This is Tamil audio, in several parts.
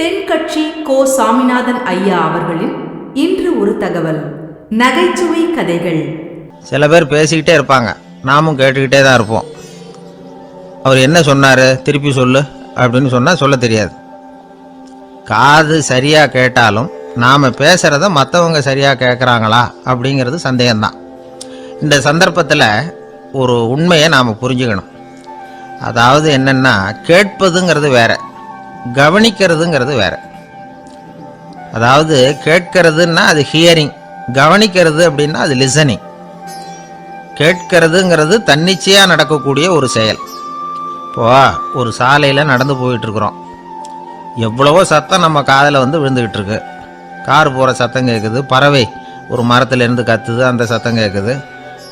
தென்கட்சி கோ சாமிநாதன் ஐயா அவர்களின் இன்று ஒரு தகவல். நகைச்சுவை கதைகள். சில பேர் பேசிக்கிட்டே இருப்பாங்க. நாமும் கேட்டுக்கிட்டே தான் இருப்போம். அவர் என்ன சொன்னார்? திருப்பி சொல்லு அப்படின்னு சொன்னால் சொல்ல தெரியாது. காது சரியாக கேட்டாலும் நாம் பேசுகிறத மற்றவங்க சரியாக கேட்குறாங்களா அப்படிங்கிறது சந்தேகம்தான். இந்த சந்தர்ப்பத்தில் ஒரு உண்மையை நாம் புரிஞ்சுக்கணும். அதாவது என்னென்னா கேட்பதுங்கிறது வேறு. கவனிக்கிறதுங்கிறது வேற. அதாவது கேட்கறதுன்னா அது ஹியரிங் கவனிக்கிறது அப்படின்னா அது லிசனிங் கேட்கறதுங்கிறது தன்னிச்சையாக நடக்கக்கூடிய ஒரு செயல். இப்போ ஒரு சாலையில் நடந்து போயிட்டுருக்குறோம். எவ்வளவோ சத்தம் நம்ம காதில் வந்து விழுந்துக்கிட்டு இருக்கு கார் போகிற சத்தம் கேட்குது பறவை ஒரு மரத்துலேருந்து கத்துது அந்த சத்தம் கேட்குது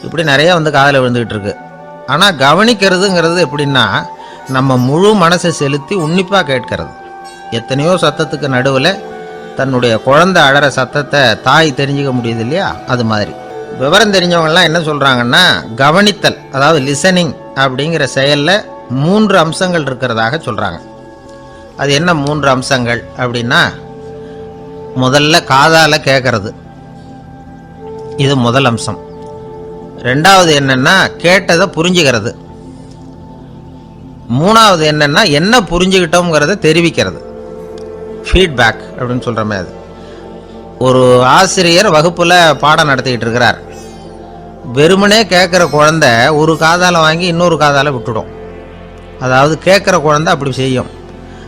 இப்படி நிறையா வந்து காதில் விழுந்துக்கிட்டு இருக்கு ஆனால் கவனிக்கிறதுங்கிறது எப்படின்னா நம்ம முழு மனசை செலுத்தி உன்னிப்பாக கேட்கறது. எத்தனையோ சத்தத்துக்கு நடுவில் தன்னுடைய குழந்தை அழற சத்தத்தை தாய் தெரிஞ்சுக்க முடியுது இல்லையா? அது மாதிரி. விவரம் தெரிஞ்சவங்கலாம் என்ன சொல்கிறாங்கன்னா கவனித்தல் அதாவது லிசனிங் அப்படிங்கிற செயலில் மூன்று அம்சங்கள் இருக்கிறதாக சொல்கிறாங்க அது என்ன மூன்று அம்சங்கள் அப்படின்னா முதல்ல காதால் கேட்கறது. இது முதல் அம்சம். ரெண்டாவது என்னென்னா கேட்டதை புரிஞ்சுக்கிறது. மூணாவது என்னென்னா என்ன புரிஞ்சுக்கிட்டோங்கிறத தெரிவிக்கிறது. ஃபீட்பேக் அப்படின்னு சொல்கிற மாதிரி ஒரு ஆசிரியர் வகுப்பில் பாடம் நடத்திக்கிட்டு இருக்கிறார். வெறுமனே கேட்குற குழந்த ஒரு காதால் வாங்கி இன்னொரு காதால் விட்டுடும். அதாவது கேட்குற குழந்தை அப்படி செய்யும்.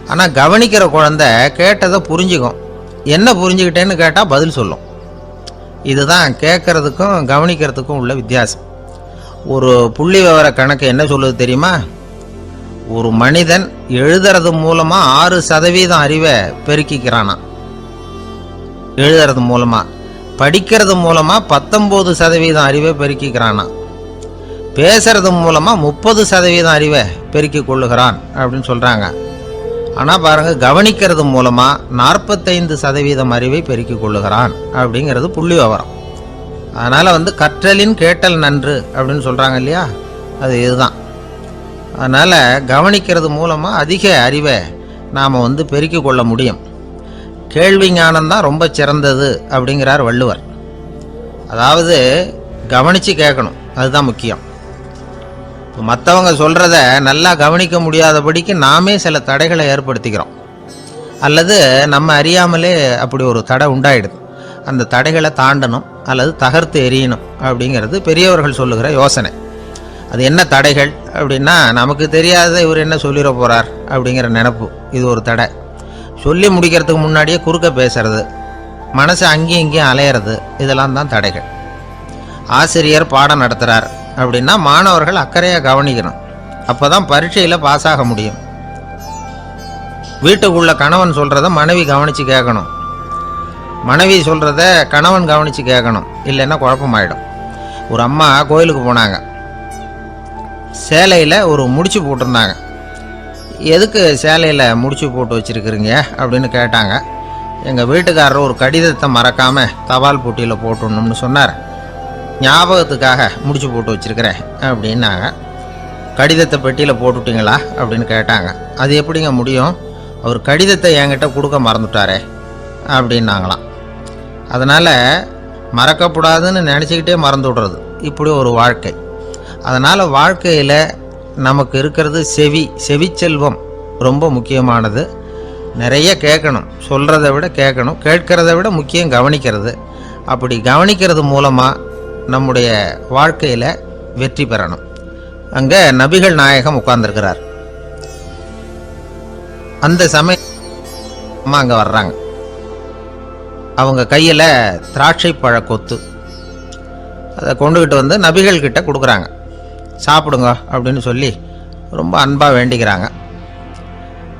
ஆனால் கவனிக்கிற குழந்த கேட்டதை புரிஞ்சுக்கும். என்ன புரிஞ்சுக்கிட்டேன்னு கேட்டால் பதில் சொல்லும். இதுதான் கேட்குறதுக்கும் கவனிக்கிறதுக்கும் உள்ள வித்தியாசம். ஒரு புள்ளி விவர கணக்கு என்ன சொல்லுது தெரியுமா? ஒரு மனிதன் எழுதுறது மூலமா ஆறு சதவீதம் அறிவை பெருக்கிக்கிறானா? எழுதுறது மூலமா. படிக்கிறது மூலமா பத்தொம்போது சதவீதம் அறிவை பெருக்கிக்கிறானா? பேசுறது மூலமா முப்பது சதவீதம் அறிவை பெருக்கிக் கொள்ளுகிறான் அப்படின்னு சொல்றாங்க. ஆனால் பாருங்க கவனிக்கிறது மூலமா நாற்பத்தைந்து சதவீதம் அறிவை பெருக்கிக் கொள்ளுகிறான் அப்படிங்கிறது புள்ளி விவரம். அதனால வந்து கற்றலின் கேட்டல் நன்று அப்படின்னு சொல்றாங்க இல்லையா? அது இதுதான். அதனால் கவனிக்கிறது மூலமாக அதிக அறிவை நாம் வந்து பெருக்கிக் கொள்ள முடியும். கேள்வி ஞானம்தான் ரொம்ப சிறந்தது அப்படிங்கிறார் வள்ளுவர். அதாவது கவனித்து கேட்கணும் அதுதான் முக்கியம். இப்போ மற்றவங்க சொல்கிறத நல்லா கவனிக்க முடியாதபடிக்கு நாமே சில தடைகளை ஏற்படுத்திக்கிறோம். அல்லது நம்ம அறியாமலே அப்படி ஒரு தடை உண்டாயிடுது. அந்த தடைகளை தாண்டணும் அல்லது தகர்த்து எறியணும் அப்படிங்கிறது பெரியவர்கள் சொல்லுகிற யோசனை. அது என்ன தடைகள் அப்படின்னா நமக்கு தெரியாத இவர் என்ன சொல்லிட போகிறார் அப்படிங்கிற நினப்பு. இது ஒரு தடை. சொல்லி முடிக்கிறதுக்கு முன்னாடியே குறுக்க பேசுறது மனசு அங்கேயும் இங்கேயும் அலையிறது இதெல்லாம் தான் தடைகள். ஆசிரியர் பாடம் நடத்துகிறார் அப்படின்னா மாணவர்கள் அக்கறையாக கவனிக்கணும். அப்போ தான் பரீட்சையில் பாஸ் ஆக முடியும். வீட்டுக்குள்ள கணவன் சொல்கிறத மனைவி கவனித்து கேட்கணும். மனைவி சொல்கிறத கணவன் கவனித்து கேட்கணும். இல்லைன்னா குழப்பமாயிடும். ஒரு அம்மா கோயிலுக்கு போனாங்க. சேலையில் ஒரு முடிச்சு போட்டிருந்தாங்க. எதுக்கு சேலையில் முடிச்சு போட்டு வச்சுருக்குறீங்க? அப்படின்னு கேட்டாங்க. எங்கள் வீட்டுக்காரர் ஒரு கடிதத்தை மறக்காமல் தபால் போட்டியில் போட்டுடணும்னு சொன்னார். ஞாபகத்துக்காக முடிச்சு போட்டு வச்சுருக்கிறேன் அப்படின்னாங்க. கடிதத்தை பெட்டியில் போட்டுட்டிங்களா? அப்படின்னு கேட்டாங்க. அது எப்படிங்க முடியும்? அவர் கடிதத்தை என்கிட்ட கொடுக்க மறந்துட்டாரே அப்படின்னாங்களாம். அதனால் மறக்கக்கூடாதுன்னு நினச்சிக்கிட்டே மறந்து விடுறது. இப்படி ஒரு வாழ்க்கை. அதனால் வாழ்க்கையில் நமக்கு இருக்கிறது செவி செவிச்செல்வம் ரொம்ப முக்கியமானது. நிறைய கேட்கணும். சொல்கிறத விட கேட்கணும். கேட்கிறத விட முக்கியம் கவனிக்கிறது. அப்படி கவனிக்கிறது மூலமாக நம்முடைய வாழ்க்கையில் வெற்றி பெறணும். அங்கே நபிகள் நாயகம் உட்கார்ந்துருக்கிறார். அந்த சமயம் அம்மா அங்கே வர்றாங்க. அவங்க கையில் திராட்சை பழ கொத்து. அதை கொண்டுக்கிட்டு வந்து நபிகள் கிட்ட கொடுக்குறாங்க. சாப்பிடுங்க அப்படின்னு சொல்லி ரொம்ப அன்பாக வேண்டிக்கிறாங்க.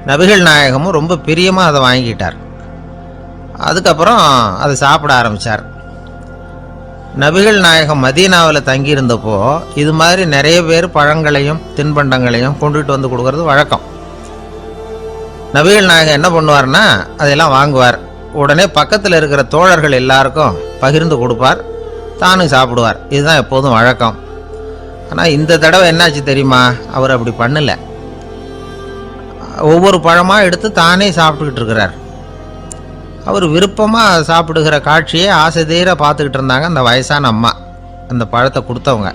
நபிகள் நாயகமும் ரொம்ப பிரியமாக அதை வாங்கிக்கிட்டார். அதுக்கப்புறம் அதை சாப்பிட ஆரம்பித்தார் நபிகள் நாயகம் மதீனாவில் தங்கியிருந்தப்போ இது மாதிரி நிறைய பேர் பழங்களையும் தின்பண்டங்களையும் கொண்டுகிட்டு வந்து கொடுக்கறது வழக்கம். நபிகள் நாயகம் என்ன பண்ணுவார்னா அதையெல்லாம் வாங்குவார். உடனே பக்கத்தில் இருக்கிற தோழர்கள் எல்லாருக்கும் பகிர்ந்து கொடுப்பார். தானும் சாப்பிடுவார். இதுதான் எப்போதும் வழக்கம். ஆனால் இந்த தடவை என்னாச்சு தெரியுமா? அவர் அப்படி பண்ணல. ஒவ்வொரு பழமாக எடுத்து தானே சாப்பிட்டுக்கிட்டு இருக்கிறார். அவர் விருப்பமாக சாப்பிடுகிற காட்சியை ஆசை தீர பார்த்துக்கிட்டு இருந்தாங்க அந்த வயசான அம்மா அந்த பழத்தை கொடுத்தவங்க.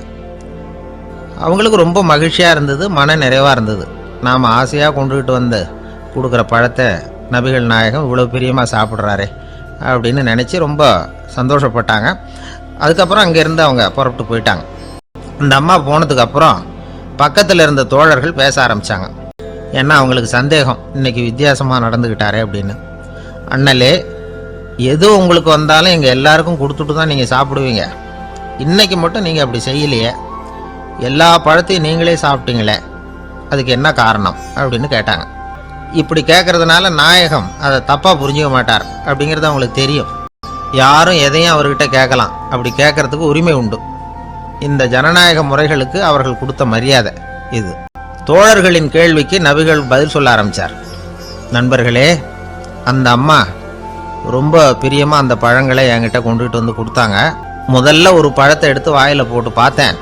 அவங்களுக்கு ரொம்ப மகிழ்ச்சியாக இருந்தது மன நிறைவாக இருந்தது. நாம் ஆசையாக கொண்டுகிட்டு வந்து கொடுக்குற பழத்தை நபிகள் நாயகம் இவ்வளோ பிரியமாக சாப்பிட்றாரே அப்படின்னு நினச்சி ரொம்ப சந்தோஷப்பட்டாங்க. அதுக்கப்புறம் அங்கேருந்து அவங்க புறப்பட்டு போயிட்டாங்க. அந்த அம்மா போனதுக்கப்புறம் பக்கத்தில் இருந்த தோழர்கள் பேச ஆரம்பித்தாங்க ஏன்னா அவங்களுக்கு சந்தேகம்? இன்னைக்கு வித்தியாசமாக நடந்துக்கிட்டாரே அப்படின்னு. அண்ணலே எது உங்களுக்கு வந்தாலும் எங்கள் எல்லாருக்கும் கொடுத்துட்டு தான் நீங்கள் சாப்பிடுவீங்க. இன்னைக்கு மட்டும் நீங்கள் அப்படி செய்யலையே. எல்லா பழத்தையும் நீங்களே சாப்பிட்டீங்களே. அதுக்கு என்ன காரணம்? அப்படின்னு கேட்டாங்க. இப்படி கேட்கறதுனால நாயகம் அதை தப்பாக புரிஞ்சுக்க மாட்டார் அப்படிங்கிறது அவங்களுக்கு தெரியும். யாரும் எதையும் அவர்கிட்ட கேட்கலாம். அப்படி கேட்கறதுக்கு உரிமை உண்டு. இந்த ஜனநாயக முறைகளுக்கு அவர்கள் கொடுத்த மரியாதை இது. தோழர்களின் கேள்விக்கு நபிகள் பதில் சொல்ல ஆரம்பித்தார் நண்பர்களே அந்த அம்மா ரொம்ப பிரியமாக அந்த பழங்களை என்கிட்ட கொண்டுகிட்டு வந்து கொடுத்தாங்க. முதல்ல ஒரு பழத்தை எடுத்து வாயில் போட்டு பார்த்தேன்.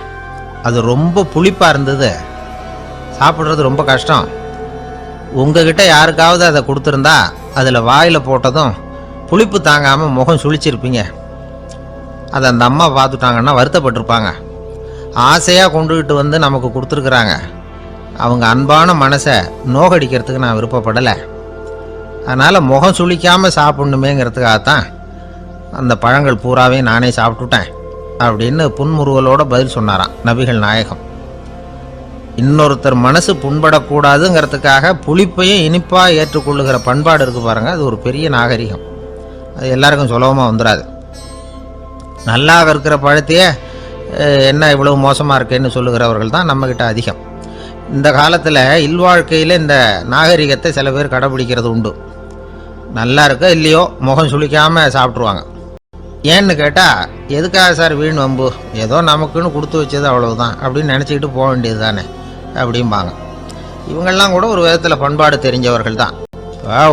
அது ரொம்ப புளிப்பாக இருந்தது. சாப்பிட்றது ரொம்ப கஷ்டம். உங்ககிட்ட யாருக்காவது அதை கொடுத்துருந்தா அதில் வாயில் போட்டதும் புளிப்பு தாங்காமல் முகம் சுளிச்சிருப்பீங்க அதை அந்த அம்மா பார்த்துட்டாங்கன்னா வருத்தப்பட்டிருப்பாங்க. ஆசையாக கொண்டுகிட்டு வந்து நமக்கு கொடுத்துருக்குறாங்க. அவங்க அன்பான மனசை நோகடிக்கிறதுக்கு நான் விருப்பப்படலை. அதனால் முகம் சுளிக்காமல் சாப்பிடணுமேங்கிறதுக்காகத்தான் அந்த பழங்கள் பூராவே நானே சாப்பிட்டுட்டேன் அப்படின்னு புன்முறுவலோட பதில் சொன்னாராம் நபிகள் நாயகம். இன்னொருத்தர் மனசு புண்படக்கூடாதுங்கிறதுக்காக புளிப்பையும் இனிப்பாக ஏற்றுக்கொள்ளுகிற பண்பாடு இருக்குது பாருங்கள் அது ஒரு பெரிய நாகரிகம். அது எல்லாருக்கும் சுலபமாக வந்துடாது நல்லா இருக்கிற பழத்தையே என்ன இவ்வளவு மோசமாக இருக்கேன்னு சொல்லுகிறவர்கள் தான் நம்மக்கிட்ட அதிகம். இந்த காலத்தில் இல்வாழ்க்கையில் இந்த நாகரிகத்தை சில பேர் கடைபிடிக்கிறது உண்டு. நல்லா இருக்கோ இல்லையோ முகம் சுளிக்காமல் சாப்பிட்ருவாங்க ஏன்னு கேட்டால் எதுக்காக சார் வீண் வம்பு? ஏதோ நமக்குன்னு கொடுத்து வச்சது அவ்வளவுதான். அப்படின்னு நினச்சிக்கிட்டு போக வேண்டியது தானே அப்படிம்பாங்க. இவங்கெல்லாம் கூட ஒரு விதத்தில் பண்பாடு தெரிஞ்சவர்கள் தான்.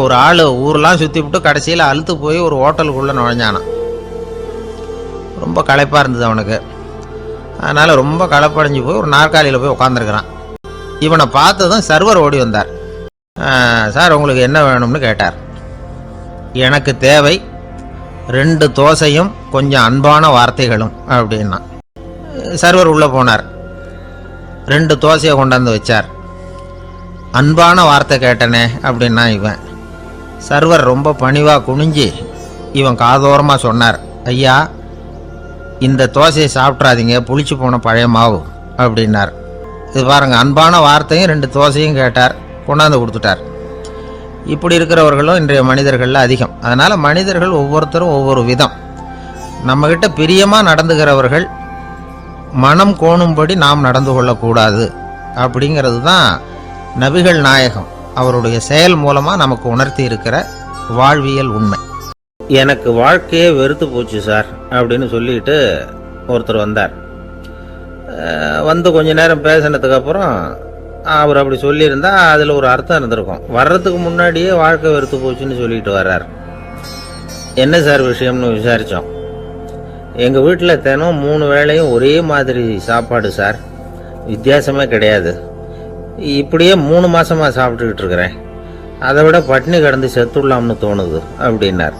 ஒரு ஆள் ஊரெலாம் சுற்றி விட்டு கடைசியில் அழுத்து போய் ஒரு ஹோட்டலுக்குள்ளே நுழைஞ்சானான் ரொம்ப களைப்பாக இருந்தது அவனுக்கு. அதனால் ரொம்ப களைப்படைஞ்சு போய் ஒரு நாற்காலியில் போய் உட்காந்துருக்குறான் இவனை பார்த்ததும் சர்வர் ஓடி வந்தார். சார் உங்களுக்கு என்ன வேணும்னு கேட்டார். எனக்கு தேவை ரெண்டு தோசையும் கொஞ்சம் அன்பான வார்த்தைகளும் அப்படின்னா. சர்வர் உள்ளே போனார். ரெண்டு தோசையை கொண்டாந்து வச்சார். அன்பான வார்த்தை கேட்டனே அப்படின்னா இவன். சர்வர் ரொம்ப பணிவாக குனிஞ்சு இவன் காதோரமாக சொன்னார். ஐயா இந்த தோசையை சாப்பிட்றாதீங்க புளிச்சு போன பழைய மாவு அப்படின்னார். இது பாருங்க அன்பான வார்த்தையும் ரெண்டு தோசையும் கேட்டார் கொண்டாந்து கொடுத்துட்டார். இப்படி இருக்கிறவர்களும் இன்றைய மனிதர்களில் அதிகம். அதனால் மனிதர்கள் ஒவ்வொருத்தரும் ஒவ்வொரு விதம். நம்மக்கிட்ட பிரியமாக நடந்துகிறவர்கள் மனம் கோணும்படி நாம் நடந்து கொள்ளக்கூடாது அப்படிங்கிறது தான் நபிகள் நாயகம் அவருடைய செயல் மூலமாக நமக்கு உணர்த்தி இருக்கிற வாழ்வியல் உண்மை. எனக்கு வாழ்க்கையே வெறுத்து போச்சு சார் அப்படின்னு சொல்லிட்டு ஒருத்தர் வந்தார். வந்து கொஞ்ச நேரம் பேசினதுக்கு அப்புறம் அவர் அப்படி சொல்லியிருந்தா அதில் ஒரு அர்த்தம் இருந்திருக்கும். வர்றதுக்கு முன்னாடியே வாழ்க்கை வெறுத்து போச்சுன்னு சொல்லிட்டு வர்றார். என்ன சார் விஷயம்னு விசாரித்தோம் எங்கள் வீட்டில் தினம் மூணு வேளையும் ஒரே மாதிரி சாப்பாடு சார். வித்தியாசமே கிடையாது. இப்படியே மூணு மாசமாக சாப்பிட்டுக்கிட்டு இருக்கிறேன். அதை விட பட்டினி கிடந்து செத்துடலாம்னு தோணுது அப்படின்னார்.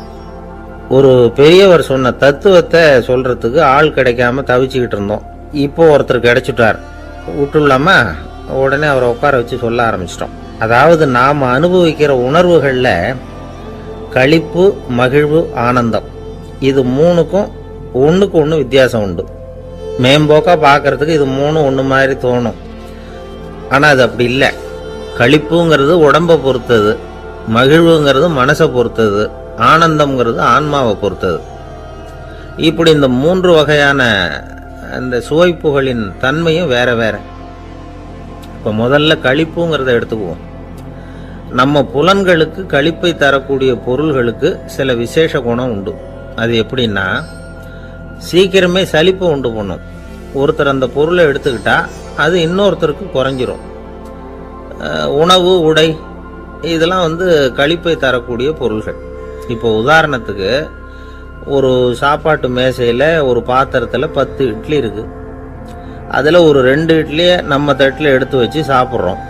ஒரு பெரியவர் சொன்ன தத்துவத்தை சொல்றதுக்கு ஆள் கிடைக்காம தவிச்சுக்கிட்டு இருந்தோம். இப்போ ஒருத்தர் கிடைச்சிட்டார். விட்டுலாமா உடனே அவரை உட்கார வச்சு சொல்ல ஆரம்பிச்சிட்டோம். அதாவது நாம் அனுபவிக்கிற உணர்வுகளில் களிப்பு மகிழ்வு ஆனந்தம். இது மூணுக்கும் ஒன்றுக்கு ஒன்று வித்தியாசம் உண்டு. மேம்போக்காக பார்க்கறதுக்கு இது மூணு ஒன்று மாதிரி தோணும். ஆனால் அது அப்படி இல்லை. களிப்புங்கிறது உடம்பை பொறுத்தது. மகிழ்வுங்கிறது மனசை பொறுத்தது. ஆனந்தம்ங்கிறது ஆன்மாவை பொறுத்தது. இப்படி இந்த மூன்று வகையான அந்த சுவைப்புகளின் தன்மையும் வேற வேற. இப்போ முதல்ல கழிப்புங்கிறத எடுத்துக்குவோம். நம்ம புலன்களுக்கு கழிப்பை தரக்கூடிய பொருள்களுக்கு சில விசேஷ குணம் உண்டு. அது எப்படின்னா சீக்கிரமே சலிப்பு உண்டு பண்ணும். ஒருத்தர் அந்த பொருளை எடுத்துக்கிட்டா அது இன்னொருத்தருக்கு குறைஞ்சிரும். உணவு உடை இதெல்லாம் வந்து கழிப்பை தரக்கூடிய பொருள்கள். இப்போ உதாரணத்துக்கு ஒரு சாப்பாட்டு மேசையில் ஒரு பாத்திரத்தில் பத்து இட்லி இருக்குது அதில் ஒரு ரெண்டு இட்லியை நம்ம தட்டில் எடுத்து வச்சு சாப்பிட்றோம்.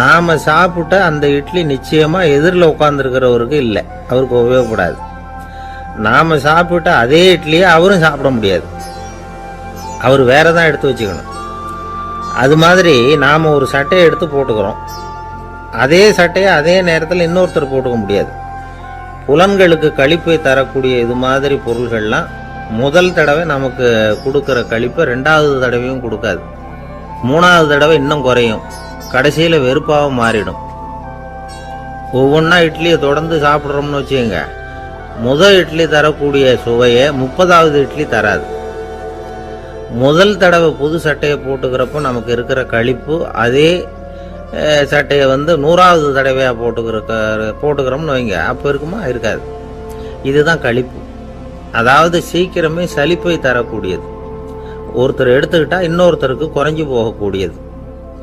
நாம் சாப்பிட்ட அந்த இட்லி நிச்சயமாக எதிரில் உட்காந்துருக்கிறவருக்கு இல்லை. அவருக்கு உபயோகப்படாது. நாம் சாப்பிட்ட அதே இட்லியை அவரும் சாப்பிட முடியாது. அவர் வேற தான் எடுத்து வச்சுக்கணும். அது மாதிரி நாம் ஒரு சட்டையை எடுத்து போட்டுக்கிறோம். அதே சட்டையை அதே நேரத்தில் இன்னொருத்தர் போட்டுக்க முடியாது. புலன்களுக்கு கழிப்பை தரக்கூடிய இது மாதிரி பொருள்கள்லாம் முதல் தடவை நமக்கு கொடுக்குற கழிப்பை ரெண்டாவது தடவையும் கொடுக்காது. மூணாவது தடவை இன்னும் குறையும். கடைசியில் வெறுப்பாக மாறிடும். ஒவ்வொன்றா இட்லியை தொடர்ந்து சாப்பிட்றோம்னு வச்சுக்கோங்க. முதல் இட்லி தரக்கூடிய சுவையை முப்பதாவது இட்லி தராது. முதல் தடவை புது சட்டையை போட்டுக்கிறப்போ நமக்கு இருக்கிற கழிப்பு அதே சட்டையை வந்து நூறாவது தடவையாக போட்டுக்கிற போட்டுக்கிறோம்னு வைங்க. அப்போ இருக்குமா? இருக்காது. இதுதான் கழிப்பு. அதாவது சீக்கிரமே சலிப்பை தரக்கூடியது. ஒருத்தர் எடுத்துக்கிட்டால் இன்னொருத்தருக்கு குறைஞ்சி போகக்கூடியது.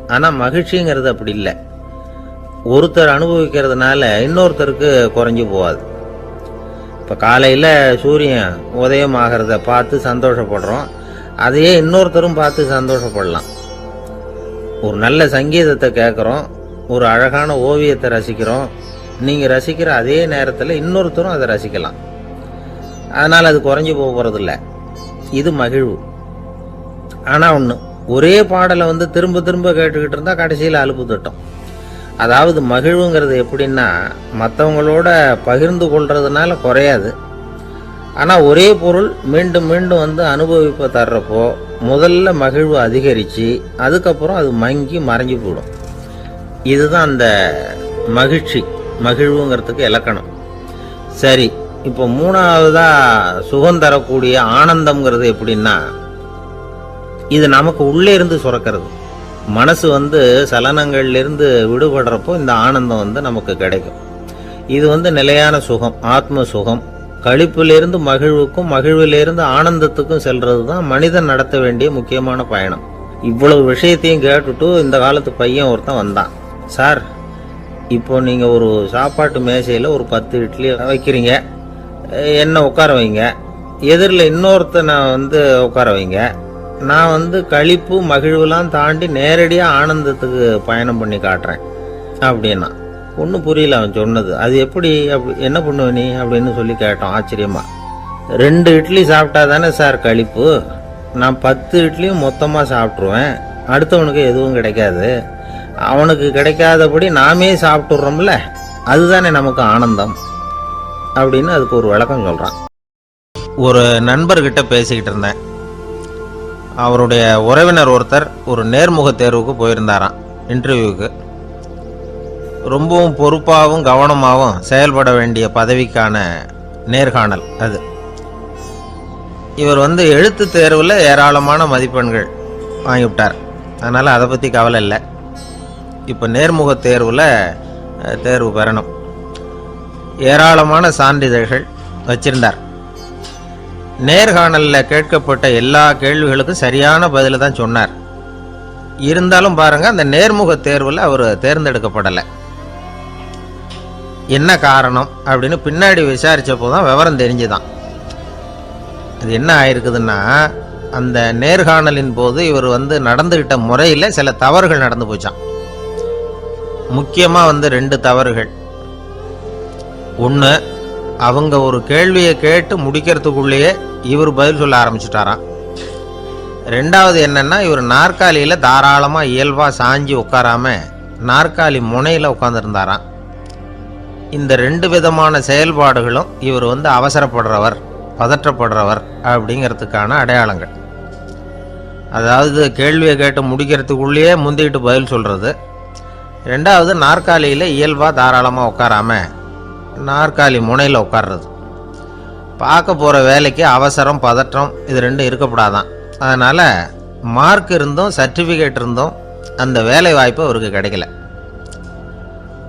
ஆனால் மகிழ்ச்சிங்கிறது அப்படி இல்லை. ஒருத்தர் அனுபவிக்கிறதுனால இன்னொருத்தருக்கு குறைஞ்சி போகாது. இப்போ காலையில் சூரியன் உதயம் ஆகிறத பார்த்து சந்தோஷப்படுறோம். அதையே இன்னொருத்தரும் பார்த்து சந்தோஷப்படலாம். ஒரு நல்ல சங்கீதத்தை கேட்குறோம் ஒரு அழகான ஓவியத்தை ரசிக்கிறோம். நீங்கள் ரசிக்கிற அதே நேரத்தில் இன்னொருத்தரும் அதை ரசிக்கலாம். அதனால் அது குறைஞ்சி போக போகிறதில்ல இது மகிழ்வு. ஆனால் ஒன்று ஒரே பாடலை வந்து திரும்ப திரும்ப கேட்டுக்கிட்டு இருந்தால் கடைசியில் அலுப்பு தட்டும். அதாவது மகிழ்வுங்கிறது எப்படின்னா மற்றவங்களோட பகிர்ந்து கொள்றதுனால குறையாது. ஆனால் ஒரே பொருள் மீண்டும் மீண்டும் வந்து அனுபவிப்பை தர்றப்போ முதல்ல மகிழ்வு அதிகரித்து அதுக்கப்புறம் அது மங்கி மறைஞ்சு போயிடும் இதுதான் அந்த மகிழ்ச்சி மகிழ்வுங்கிறதுக்கு இலக்கணம். சரி இப்போ மூணாவதாக சுகம் தரக்கூடிய ஆனந்தம்ங்கிறது எப்படின்னா இது நமக்கு உள்ளே இருந்து சுரக்கிறது. மனசு வந்து சலனங்கள்லேருந்து விடுபடுறப்போ இந்த ஆனந்தம் வந்து நமக்கு கிடைக்கும். இது வந்து நிலையான சுகம் ஆத்ம சுகம் கழிப்பிலிருந்து மகிழ்வுக்கும் மகிழ்விலிருந்து ஆனந்தத்துக்கும் செல்றது தான் மனிதன் நடத்த வேண்டிய முக்கியமான பயணம். இவ்வளவு விஷயத்தையும் கேட்டுட்டு இந்த காலத்து பையன் ஒருத்தன் வந்தான். சார் இப்போ நீங்கள் ஒரு சாப்பாட்டு மேசையில் ஒரு பத்து இட்லி வைக்கிறீங்க. என்ன உட்கார வைங்க? எதிரில் இன்னொருத்தனை வந்து உட்கார வைங்க. நான் வந்து கழிப்பு மகிழ்வுலாம் தாண்டி நேரடியாக ஆனந்தத்துக்கு பயணம் பண்ணி காட்டுறேன். அப்படின்னா ஒன்றும் புரியல அவன் சொன்னது. அது எப்படி அப்படி என்ன பண்ணுவ நீ அப்படின்னு சொல்லி கேட்டோம் ஆச்சரியமாக ரெண்டு இட்லி சாப்பிட்டா தானே சார் கழிப்பு? நான் பத்து இட்லியும் மொத்தமாக சாப்பிட்ருவேன் அடுத்தவனுக்கு எதுவும் கிடைக்காது. அவனுக்கு கிடைக்காதபடி நாமே சாப்பிட்டுடுறோம்ல அதுதானே நமக்கு ஆனந்தம். அப்படின்னு அதுக்கு ஒரு விளக்கம் சொல்கிறான் ஒரு நண்பர்கிட்ட பேசிக்கிட்டு இருந்தேன். அவருடைய உறவினர் ஒருத்தர் ஒரு நேர்முக தேர்வுக்கு போயிருந்தாராம் இன்டர்வியூவுக்கு ரொம்பவும் பொறுப்பாகவும் கவனமாகவும் செயல்பட வேண்டிய பதவிக்கான நேர்காணல் அது. இவர் வந்து எழுத்து தேர்வில் ஏராளமான மதிப்பெண்கள் வாங்கிவிட்டார். அதனால் அதை பற்றி கவலை இல்லை. இப்போ நேர்முக தேர்வில் தேர்வு பெறணும். ஏராளமான சான்றிதழ்கள் வச்சிருந்தார். நேர்காணலில் கேட்கப்பட்ட எல்லா கேள்விகளுக்கும் சரியான பதிலை தான் சொன்னார். இருந்தாலும் பாருங்கள் அந்த நேர்முக தேர்வில் அவர் தேர்ந்தெடுக்கப்படலை. என்ன காரணம் அப்படின்னு பின்னாடி விசாரித்தப்போ தான் விவரம் தெரிஞ்சுதான். அது என்ன ஆயிருக்குதுன்னா அந்த நேர்காணலின் போது இவர் வந்து நடந்துகிட்ட முறையில் சில தவறுகள் நடந்து போச்சான் முக்கியமாக வந்து ரெண்டு தவறுகள். ஒன்று அவங்க ஒரு கேள்வியை கேட்டு முடிக்கிறதுக்குள்ளேயே இவர் பதில் சொல்ல ஆரம்பிச்சிட்டாராம். ரெண்டாவது என்னென்னா இவர் நாற்காலியில் தாராளமாக இயல்பாக சாஞ்சி உட்காராம நாற்காலி முனையில் உட்காந்துருந்தாராம் இந்த ரெண்டு விதமான செயல்பாடுகளும் இவர் வந்து அவசரப்படுறவர் பதற்றப்படுறவர் அப்படிங்கிறதுக்கான அடையாளங்கள். அதாவது கேள்வியை கேட்டு முடிக்கிறதுக்குள்ளேயே முந்திக்கிட்டு பதில் சொல்கிறது ரெண்டாவது நாற்காலியில் இயல்பாக தாராளமாக உட்காராம நாற்காலி முனையில் உட்கார்றது. பார்க்க போகிற வேலைக்கு அவசரம் பதற்றம் இது ரெண்டும் இருக்கக்கூடாதான் அதனால் மார்க் இருந்தும் சர்டிஃபிகேட் இருந்தும் அந்த வேலை வாய்ப்பு அவருக்கு கிடைக்கல.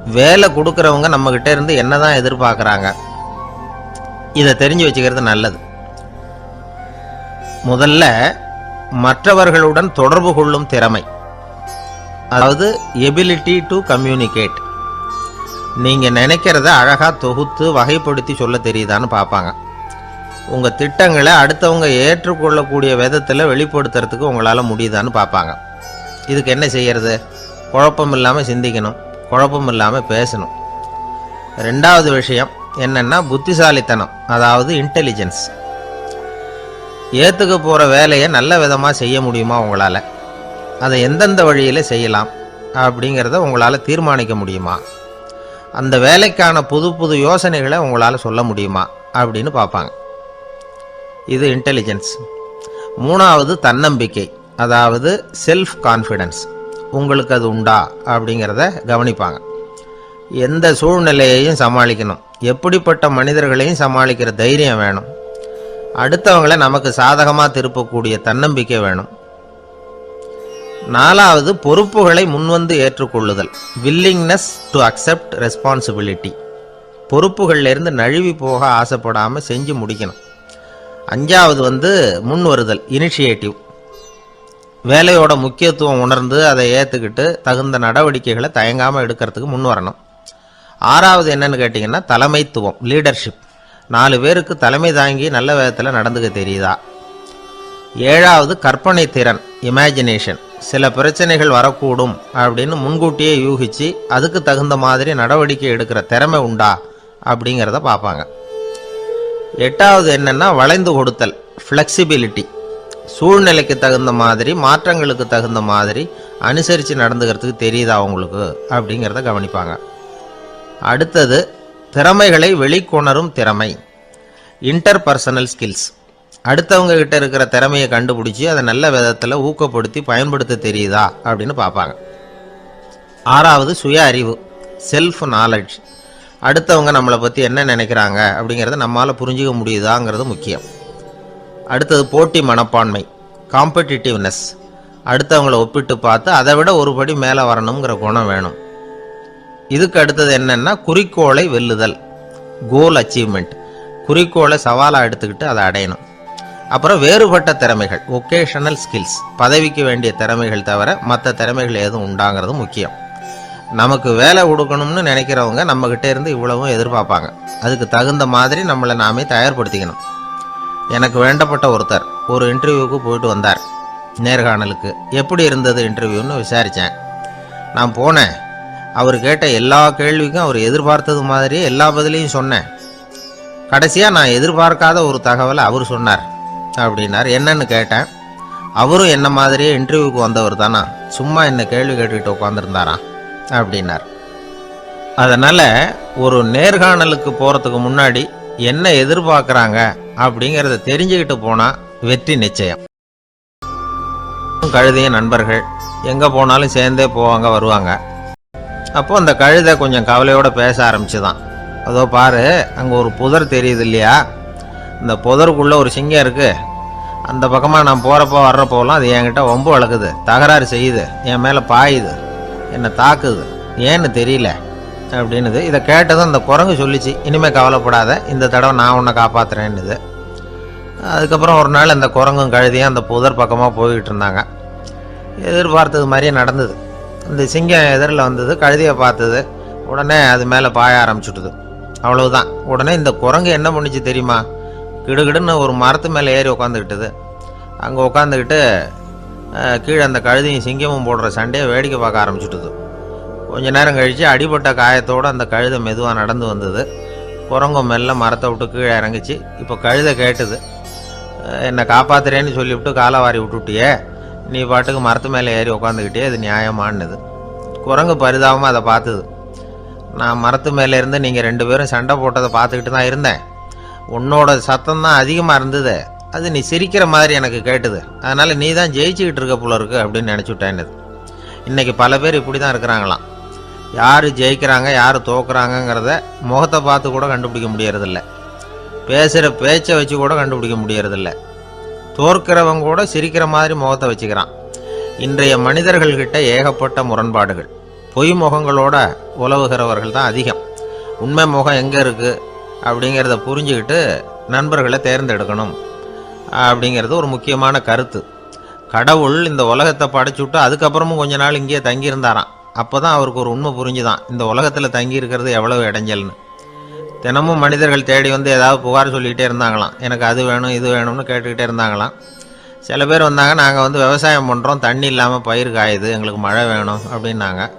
வேலை கொடுக்குறவங்க நம்மக்கிட்ட இருந்து என்ன தான் எதிர்பார்க்குறாங்க? இதை தெரிஞ்சு வச்சுக்கிறது நல்லது. முதல்ல மற்றவர்களுடன் தொடர்பு கொள்ளும் திறமை. அதாவது எபிலிட்டி டு கம்யூனிகேட் நீங்கள் நினைக்கிறத அழகாக தொகுத்து வகைப்படுத்தி சொல்ல தெரியுதான்னு பார்ப்பாங்க. உங்கள் திட்டங்களை அடுத்தவங்க ஏற்றுக்கொள்ளக்கூடிய விதத்தில் வெளிப்படுத்துறதுக்கு உங்களால் முடியுதான்னு பார்ப்பாங்க. இதுக்கு என்ன செய்கிறது குழப்பம் இல்லாமல் சிந்திக்கணும். குழப்பம் இல்லாமல் பேசணும். ரெண்டாவது விஷயம் என்னென்னா புத்திசாலித்தனம் அதாவது இன்டெலிஜென்ஸ் ஏற்றுக்க போகிற வேலையை நல்ல விதமாக செய்ய முடியுமா உங்களால்? அதை எந்தெந்த வழியில் செய்யலாம் அப்படிங்கிறத உங்களால் தீர்மானிக்க முடியுமா? அந்த வேலைக்கான புது புது யோசனைகளை உங்களால் சொல்ல முடியுமா அப்படின்னு பார்ப்பாங்க. இது இன்டெலிஜென்ஸ் மூணாவது தன்னம்பிக்கை அதாவது செல்ஃப் கான்ஃபிடென்ஸ் உங்களுக்கு அது உண்டா அப்படிங்கிறத கவனிப்பாங்க. எந்த சூழ்நிலையையும் சமாளிக்கணும். எப்படிப்பட்ட மனிதர்களையும் சமாளிக்கிற தைரியம் வேணும். அடுத்தவங்களை நமக்கு சாதகமாக திருப்பக்கூடிய தன்னம்பிக்கை வேணும். நாலாவது பொறுப்புகளை முன்வந்து ஏற்றுக்கொள்ளுதல். வில்லிங்னஸ் டு அக்செப்ட் ரெஸ்பான்சிபிலிட்டி பொறுப்புகள்லேருந்து நழுவி போக ஆசைப்படாமல் செஞ்சு முடிக்கணும். அஞ்சாவது வந்து முன் வருதல் இனிஷியேட்டிவ் வேலையோட முக்கியத்துவம் உணர்ந்து அதை ஏற்றுக்கிட்டு தகுந்த நடவடிக்கைகளை தயங்காமல் எடுக்கிறதுக்கு முன் வரணும். ஆறாவது என்னன்னு கேட்டிங்கன்னா தலைமைத்துவம் லீடர்ஷிப் நாலு பேருக்கு தலைமை தாங்கி நல்ல விதத்தில் நடந்துக்க தெரியுதா? ஏழாவது கற்பனை திறன் இமேஜினேஷன் சில பிரச்சனைகள் வரக்கூடும் அப்படின்னு முன்கூட்டியே யூகிச்சு அதுக்கு தகுந்த மாதிரி நடவடிக்கை எடுக்கிற திறமை உண்டா அப்படிங்கிறத பார்ப்பாங்க. எட்டாவது என்னென்னா வளைந்து கொடுத்தல் ஃப்ளெக்சிபிலிட்டி சூழ்நிலைக்கு தகுந்த மாதிரி மாற்றங்களுக்கு தகுந்த மாதிரி அனுசரித்து நடந்துக்கிறதுக்கு தெரியுதா அவங்களுக்கு அப்படிங்கிறத கவனிப்பாங்க. அடுத்தது திறமைகளை வெளிக்கொணரும் திறமை. இன்டர்பர்சனல் ஸ்கில்ஸ் அடுத்தவங்க கிட்ட இருக்கிற திறமையை கண்டுபிடிச்சி அதை நல்ல விதத்தில் ஊக்கப்படுத்தி பயன்படுத்த தெரியுதா அப்படின்னு பார்ப்பாங்க. ஆறாவது சுய அறிவு. செல்ஃப் நாலெட்ஜ் அடுத்தவங்க நம்மளை பற்றி என்ன நினைக்கிறாங்க அப்படிங்கிறத நம்மளால் புரிஞ்சிக்க முடியுதாங்கிறது முக்கியம். அடுத்தது போட்டி மனப்பான்மை காம்படிட்டிவ்னஸ் அடுத்தவங்கள ஒப்பிட்டு பார்த்து அதை விட ஒரு படி மேலே வரணுங்கிற குணம் வேணும். இதுக்கு அடுத்தது என்னென்னா குறிக்கோளை வெல்லுதல் கோல் அச்சீவ்மெண்ட் குறிக்கோளை சவாலாக எடுத்துக்கிட்டு அதை அடையணும். அப்புறம் வேறுபட்ட திறமைகள் ஒகேஷனல் ஸ்கில்ஸ் பதவிக்கு வேண்டிய திறமைகள் தவிர மற்ற திறமைகள் எதுவும் உண்டாங்கிறது முக்கியம். நமக்கு வேலை கொடுக்கணும்னு நினைக்கிறவங்க நம்மக்கிட்டே இருந்து இவ்வளவும் எதிர்பார்ப்பாங்க. அதுக்கு தகுந்த மாதிரி நம்மளை நாமே தயார்படுத்திக்கணும். எனக்கு வேண்டப்பட்ட ஒருத்தர் ஒரு இன்டர்வியூவுக்கு போயிட்டு வந்தார். நேர்காணலுக்கு. எப்படி இருந்தது இன்டர்வியூன்னு விசாரித்தேன் நான் போனேன். அவர் கேட்ட எல்லா கேள்விக்கும் அவர் எதிர்பார்த்தது மாதிரியே எல்லா பதிலையும் சொன்னேன். கடைசியாக நான் எதிர்பார்க்காத ஒரு தகவலை அவர் சொன்னார். அப்படின்னார். என்னன்னு கேட்டேன். அவரும் என்ன மாதிரியே இன்டர்வியூக்கு வந்தவர் தானா? சும்மா என்ன கேள்வி கேட்டுக்கிட்டு உட்காந்துருந்தாராம் அப்படின்னார். அதனால் ஒரு நேர்காணலுக்கு போகிறதுக்கு முன்னாடி என்ன எதிர்பார்க்குறாங்க அப்படிங்கிறத தெரிஞ்சுக்கிட்டு போனால் வெற்றி நிச்சயம். கழுதைய நண்பர்கள் எங்கே போனாலும் சேர்ந்தே போவாங்க வருவாங்க. அப்போ அந்த கழுதை கொஞ்சம் கவலையோடு பேச ஆரம்பிச்சுதான். அதோ பாரு அங்கே ஒரு புதர் தெரியுது இல்லையா? இந்த புதருக்குள்ளே ஒரு சிங்கம் இருக்குது அந்த பக்கமாக நான் போகிறப்போ வர்றப்போலாம் அது என்கிட்ட வம்பு வளர்க்குது தகராறு செய்யுது. என் மேலே பாயுது. என்னை தாக்குது. ஏன்னு தெரியல. அப்படின்னுது. இதை கேட்டதும் அந்த குரங்கு சொல்லிச்சு இனிமேல் கவலைப்படாத இந்த தடவை நான் உன்னை காப்பாற்றுறேன்னுது அதுக்கப்புறம் ஒரு நாள் அந்த குரங்கும் கழுதியும் அந்த புதர் பக்கமாக போய்கிட்டு இருந்தாங்க. எதிர்பார்த்தது மாதிரியே நடந்தது. இந்த சிங்கம் எதிரில் வந்தது கழுதியை பார்த்தது. உடனே அது மேலே பாய ஆரம்பிச்சுட்டுது. அவ்வளவுதான். உடனே இந்த குரங்கு என்ன பண்ணுச்சு தெரியுமா? கிடுகிடுன்னு ஒரு மரத்து மேலே ஏறி உட்காந்துக்கிட்டது அங்கே உட்காந்துக்கிட்டு கீழே அந்த கழுதியும் சிங்கமும் போடுற சண்டையை வேடிக்கை பார்க்க ஆரம்பிச்சுட்டுது. கொஞ்ச நேரம் கழித்து அடிபட்ட காயத்தோடு அந்த கழுதை மெதுவாக நடந்து வந்தது. குரங்கம் மெல்ல மரத்தை விட்டு கீழே இறங்குச்சு. இப்போ கழுதை கேட்டுது. என்னை காப்பாத்துறேன்னு சொல்லிவிட்டு காலை வாரி விட்டுட்டியே. நீ பாட்டுக்கு மரத்து மேலே ஏறி உட்காந்துக்கிட்டே அது நியாயமானது குரங்கு பரிதாபமாக அதை பார்த்தது. நான் மரத்து மேலே இருந்து நீங்கள் ரெண்டு பேரும் சண்டை போட்டதை பார்த்துக்கிட்டு தான் இருந்தேன். உன்னோட சத்தம் தான் அதிகமாக இருந்தது. அது நீ சிரிக்கிற மாதிரி எனக்கு கேட்டுது. அதனால் நீ தான் ஜெயிச்சுக்கிட்டு இருக்க போல இருக்கு அப்படின்னு நினச்சிவிட்டேன்னுது இன்றைக்கி பல பேர் இப்படி தான் இருக்கிறாங்களாம். யார் ஜெயிக்கிறாங்க யார் தோக்குறாங்கங்கிறத முகத்தை பார்த்து கூட கண்டுபிடிக்க முடியறதில்ல. பேசுகிற பேச்சை வச்சு கூட கண்டுபிடிக்க முடியறதில்ல. தோற்கிறவங்க கூட சிரிக்கிற மாதிரி முகத்தை வச்சுக்கிறான். இன்றைய மனிதர்கள்கிட்ட ஏகப்பட்ட முரண்பாடுகள். பொய் முகங்களோட உலவுகிறவர்கள் தான் அதிகம். உண்மை முகம் எங்கே இருக்குது அப்படிங்கிறத புரிஞ்சுக்கிட்டு நண்பர்களை தேர்ந்தெடுக்கணும் அப்படிங்கிறது ஒரு முக்கியமான கருத்து. கடவுள் இந்த உலகத்தை படைச்சுட்டு அதுக்கப்புறமும் கொஞ்ச நாள் இங்கேயே தங்கியிருந்தாராம். அப்போ தான் அவருக்கு ஒரு உண்மை புரிஞ்சுதான். இந்த உலகத்தில் தங்கி இருக்கிறது எவ்வளவு இடைஞ்சல்னு. தினமும் மனிதர்கள் தேடி வந்து ஏதாவது புகார் சொல்லிக்கிட்டே இருந்தாங்களாம். எனக்கு அது வேணும் இது வேணும்னு கேட்டுக்கிட்டே இருந்தாங்களாம். சில பேர் வந்தாங்க நாங்கள் வந்து விவசாயம் பண்ணுறோம் தண்ணி இல்லாமல் பயிர் காயுது எங்களுக்கு மழை வேணும் அப்படின்னாங்க.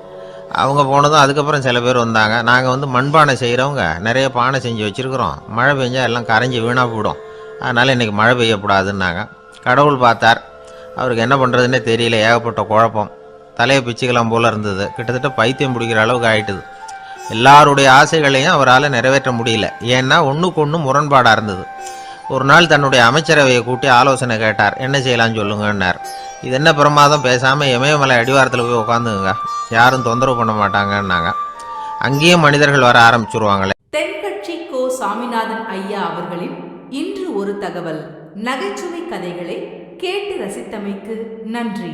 அவங்க போனதும் அதுக்கப்புறம் சில பேர் வந்தாங்க நாங்கள் வந்து மண்பானை செய்கிறவங்க நிறைய பானை செஞ்சு வச்சுருக்குறோம். மழை பெஞ்சால் எல்லாம் கரைஞ்சி வீணாக போயிடும். அதனால் இன்றைக்கி மழை பெய்யக்கூடாதுன்னாங்க. கடவுள் பார்த்தார். அவருக்கு என்ன பண்ணுறதுன்னே தெரியல ஏகப்பட்ட குழப்பம். தலையை பிச்சுக்கலாம் போல இருந்தது. கிட்டத்தட்ட பைத்தியம் பிடிக்கிற அளவுக்கு ஆயிட்டுது. எல்லாருடைய ஆசைகளையும் அவரால் நிறைவேற்ற முடியல. ஏன்னா ஒன்றுக்கு ஒன்று முரண்பாடாக இருந்தது. ஒரு நாள் தன்னுடைய அமைச்சரவையை கூட்டி ஆலோசனை கேட்டார். என்ன செய்யலாம்னு சொல்லுங்கன்னார். இது என்ன பிரமாதம்? பேசாமல் இமயமலை அடிவாரத்தில் போய் உட்காந்துங்க யாரும் தொந்தரவு பண்ண மாட்டாங்கன்னாங்க. அங்கேயும் மனிதர்கள் வர ஆரம்பிச்சிருவாங்களே. தென்கட்சி கோ சாமிநாதன் ஐயா அவர்களின் இன்று ஒரு தகவல். நகைச்சுவை கதைகளை கேட்டு ரசித்தமைக்கு நன்றி.